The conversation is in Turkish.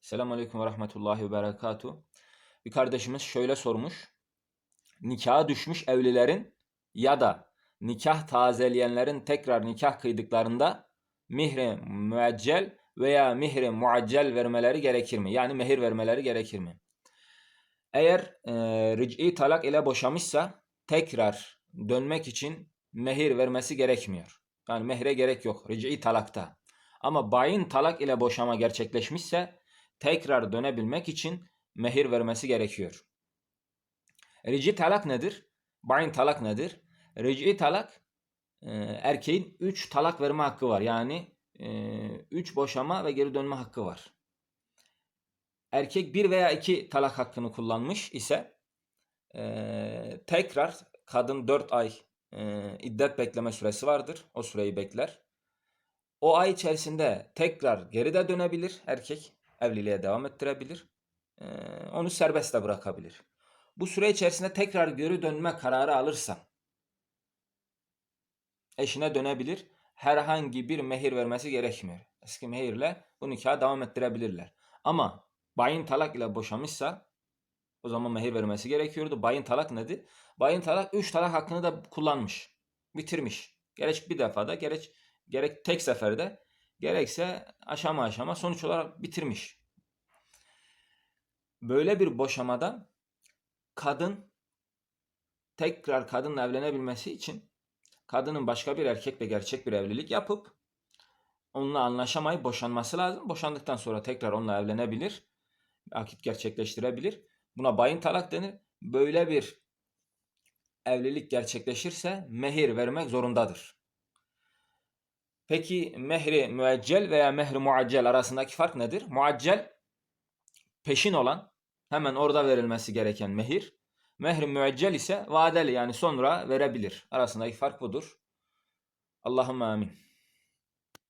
Selamun Aleyküm ve Rahmetullahi ve Berekatuhu. Bir kardeşimiz şöyle sormuş. Nikaha düşmüş evlilerin ya da nikah tazeleyenlerin tekrar nikah kıydıklarında mihri müeccel veya mihri muaccel vermeleri gerekir mi? Yani mehir vermeleri gerekir mi? Eğer e, ric'i talak ile boşamışsa tekrar dönmek için mehir vermesi gerekmiyor. Yani mehre gerek yok ric'i talakta. Ama bayin talak ile boşama gerçekleşmişse tekrar dönebilmek için mehir vermesi gerekiyor. Rici talak nedir? Bayin talak nedir? Rici talak e, erkeğin 3 talak verme hakkı var. Yani 3 boşama ve geri dönme hakkı var. Erkek 1 veya 2 talak hakkını kullanmış ise e, tekrar kadın 4 ay e, iddet bekleme süresi vardır. O süreyi bekler. O ay içerisinde tekrar geri de dönebilir erkek. Evliliğe devam ettirebilir. Ee, onu serbest de bırakabilir. Bu süre içerisinde tekrar geri dönme kararı alırsa eşine dönebilir. Herhangi bir mehir vermesi gerekmiyor. Eski mehirle bu nikahı devam ettirebilirler. Ama bayin talak ile boşamışsa o zaman mehir vermesi gerekiyordu. Bayin talak nedir? Bayin talak 3 talak hakkını da kullanmış. Bitirmiş. Gerek bir defada gerek gerek tek seferde gerekse aşama aşama sonuç olarak bitirmiş. Böyle bir boşamada kadın tekrar kadınla evlenebilmesi için kadının başka bir erkekle gerçek bir evlilik yapıp onunla anlaşamayıp boşanması lazım. Boşandıktan sonra tekrar onunla evlenebilir. Akit gerçekleştirebilir. Buna bayın talak denir. Böyle bir evlilik gerçekleşirse mehir vermek zorundadır. Peki mehri müeccel veya mehri muaccel arasındaki fark nedir? Muaccel peşin olan hemen orada verilmesi gereken mehir. Mehri müeccel ise vadeli yani sonra verebilir. Arasındaki fark budur. Allahümme amin.